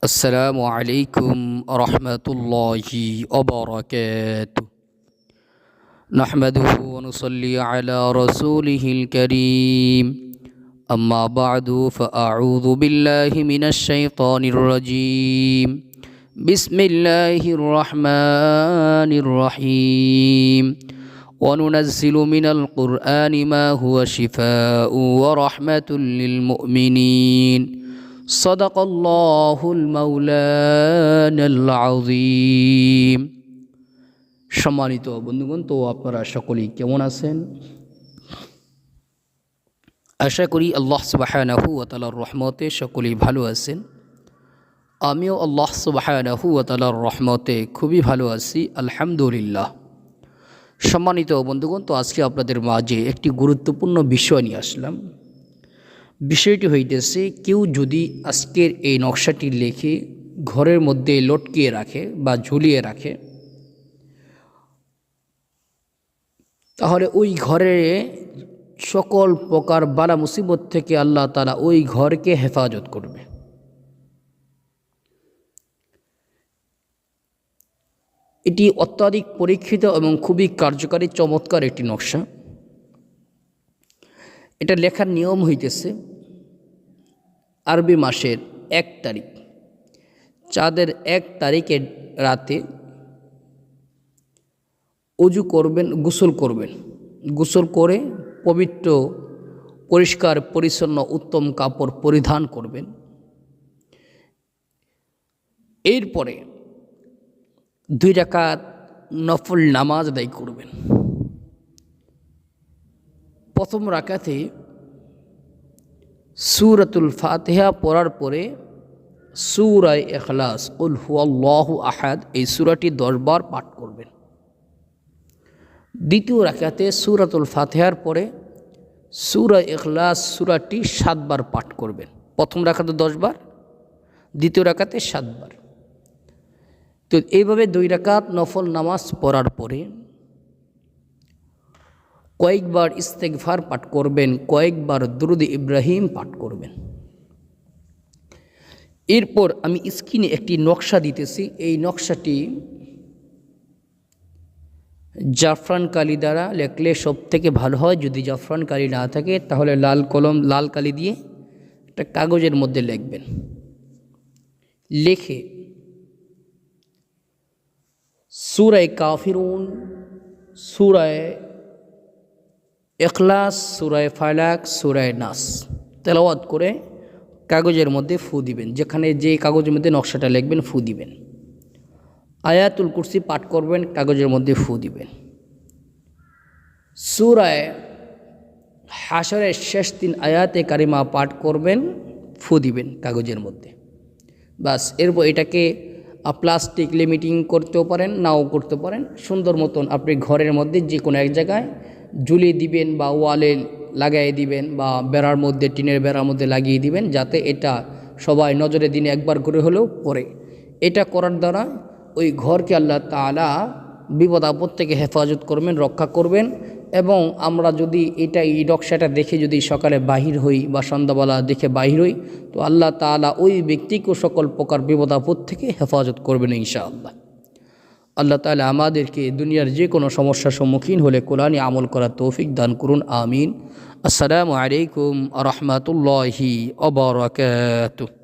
السلام عليكم ورحمة الله وبركاته. نحمده ونصلي على رسوله الكريم. أما بعد فأعوذ بالله من الشيطان الرجيم. بسم الله الرحمن الرحيم. وننزل من القرآن ما هو شفاء ورحمة للمؤمنين. صدق الله المولانا العظيم সম্মানিত বন্ধুগণ তো আপনারা সকলেই কেমন আছেন আশা করি আল্লাহ সুবাহানাহু ও তালার রহমতে সকলেই ভালো আছেন আমিও আল্লাহ সুবাহানাহু ও তালার রহমতে খুবই ভালো আছি আলহামদুলিল্লাহ সম্মানিত বন্ধুগণ তো আজকে আপনাদের মাঝে একটি গুরুত্বপূর্ণ বিষয় নিয়ে আসলাম বিষয়টি হইতেছে, কেউ যদি আজকের এই নকশাটি লেখে, ঘরের মধ্যে লটকিয়ে রাখে বা ঝুলিয়ে রাখে, তাহলে ওই ঘরে সকল প্রকার বালা মুসিবত থেকে আল্লাহ তালা ওই ঘরকে হেফাজত করবে। এটি অত্যাধিক পরীক্ষিত এবং খুবই কার্যকারী, চমৎকার একটি নকশা। এটা লেখার নিয়ম হইতেছে আরবি মাসের এক তারিখ। চাঁদের এক তারিখের রাতে অজু করবেন, গোসল করবেন। গোসল করে পবিত্র, পরিষ্কার, পরিচ্ছন্ন, উত্তম কাপড় পরিধান করবেন। এরপরে দুই রাকাত নফল নামাজ আদায় করবেন। প্রথম রাকাতে সুরাতুল ফাতেহা পড়ার পরে সুরায় এখলাস উল হুয়াল্লাহ আহাদ এই সুরাটি দশবার পাঠ করবেন। দ্বিতীয় রাখাতে সুরাতুল ফাতেহার পরে সুরা এখলাস সুরাটি সাতবার পাঠ করবেন। প্রথম রাখাতে দশবার দ্বিতীয় রাখাতে সাতবার তো এইভাবে দুই রাকাত নফল নামাজ পড়ার পরে কয়েকবার ইস্তেকভার পাঠ করবেন, কয়েকবার দুরুদ ইব্রাহিম পাঠ করবেন। এরপর আমি স্ক্রিনে একটি নকশা দিতেছি। এই নকশাটি জাফরান কালি দ্বারা লেখলে সব থেকে ভালো হয়। যদি জাফরান কালি না থাকে, তাহলে লাল কলম, লাল কালি দিয়ে একটা কাগজের মধ্যে লিখবেন। লেখে সুরায় কাফিরুন, সুরায় এখলাস সুরায় ফালাক, সুরায় নাস। তেলাওয়াত করে কাগজের মধ্যে ফু দিবেন। যেখানে যে কাগজের মধ্যে নকশাটা লিখবেন, ফু দিবেন। আয়াতুল কুরসি পাঠ করবেন, কাগজের মধ্যে ফু দিবেন। সুরায় হাসরের শেষ তিন আয়াতে কারিমা পাঠ করবেন, ফু দিবেন কাগজের মধ্যে। বাস, এরপর এটাকে প্লাস্টিক লিমিটিং করতেও পারেন, নাও করতে পারেন। সুন্দর মতন আপনি ঘরের মধ্যে যে কোনো এক জায়গায় ঝুলিয়ে দিবেন বা ওয়ালে লাগাই দিবেন বা বেড়ার মধ্যে, টিনের বেড়ার মধ্যে লাগিয়ে দিবেন যাতে এটা সবাই নজরে দিনে একবার করে হলেও পড়ে। এটা করার দ্বারা ওই ঘরকে আল্লাহ তালা বিপদ আপদ থেকে হেফাজত করবেন, রক্ষা করবেন এবং আমরা যদি এটা এই নকশাটা দেখে যদি সকালে বাহির হই বা সন্ধ্যাবেলা দেখে বাহির হই, তো আল্লাহ তালা ওই ব্যক্তিকেও সকল প্রকার বিপদ আপদ থেকে হেফাজত করবেন ইনশাআল্লাহ। আল্লাহ তালা আমাদেরকে দুনিয়ার যে কোনো সমস্যার সম্মুখীন হলে কোরআনে আমল করার তৌফিক দান করুন, আমিন। আসসালামু আলাইকুম রহমতুল্লাহি অবরাকাতুহ